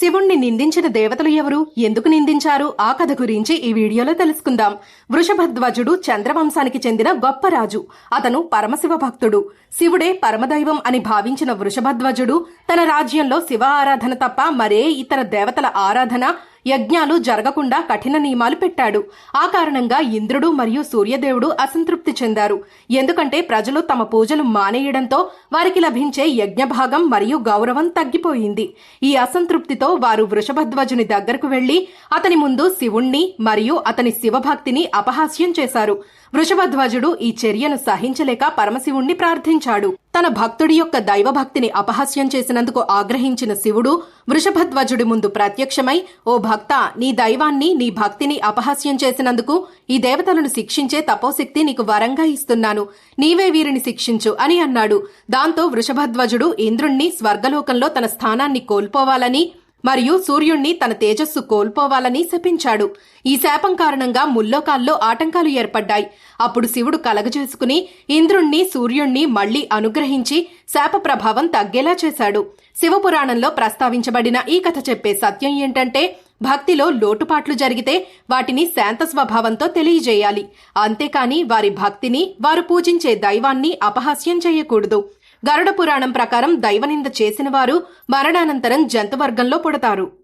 శివుణ్ణి నిందించిన దేవతలు ఎవరు? ఎందుకు నిందించారు? ఆ కథ గురించి ఈ వీడియోలో తెలుసుకుందాం. వృషభధ్వజుడు చంద్రవంశానికి చెందిన గొప్ప రాజు. అతను పరమశివ భక్తుడు. శివుడే పరమదైవం అని భావించిన వృషభధ్వజుడు తన రాజ్యంలో శివ ఆరాధన తప్ప మరే ఇతర దేవతల ఆరాధన యజ్ఞాలు జరగకుండా కఠిన నియమాలు పెట్టాడు. ఆ కారణంగా ఇంద్రుడు మరియు సూర్యదేవుడు అసంతృప్తి చెందారు. ఎందుకంటే ప్రజలు తమ పూజలు మానేయడంతో వారికి లభించే యజ్ఞభాగం మరియు గౌరవం తగ్గిపోయింది. ఈ అసంతృప్తితో వారు వృషభధ్వజుని దగ్గరకు వెళ్ళి అతని ముందు శివుణ్ణి మరియు అతని శివభక్తిని అపహాస్యం చేశారు. వృషభధ్వజుడు ఈ చర్యను సహించలేక పరమశివుణ్ణి ప్రార్థించాడు. తన భక్తుడి యొక్క దైవభక్తిని అపహాస్యం చేసినందుకు ఆగ్రహించిన శివుడు వృషభధ్వజుడి ముందు ప్రత్యక్షమై ఓ భక్త నీ దైవాన్ని నీ భక్తిని అపహాస్యం చేసినందుకు ఈ దేవతలను శిక్షించే తపోశక్తి నీకు వరంగా ఇస్తున్నాను. నీవే వీరిని శిక్షించు అని అన్నాడు. దాంతో వృషభధ్వజుడు ఇంద్రుణ్ణి స్వర్గలోకంలో తన స్థానాన్ని కోల్పోవాలని మరియు సూర్యుణ్ణి తన తేజస్సు కోల్పోవాలని శపించాడు. ఈ శాపం కారణంగా ముల్లోకాల్లో ఆటంకాలు ఏర్పడ్డాయి. అప్పుడు శివుడు కలగజేసుకుని ఇంద్రుణ్ణి సూర్యుణ్ణి మళ్ళీ అనుగ్రహించి శాప ప్రభావం తగ్గేలా చేశాడు. శివపురాణంలో ప్రస్తావించబడిన ఈ కథ చెప్పే సత్యం ఏంటంటే భక్తిలో లోటుపాట్లు జరిగితే వాటిని శాంత స్వభావంతో తెలియజేయాలి. అంతేకాని వారి భక్తిని వారు పూజించే దైవాన్ని అపహాస్యం చేయకూడదు. గరుడ పురాణం ప్రకారం దైవనింద చేసిన వారు మరణానంతరం జంతువర్గంలో పుడతారు.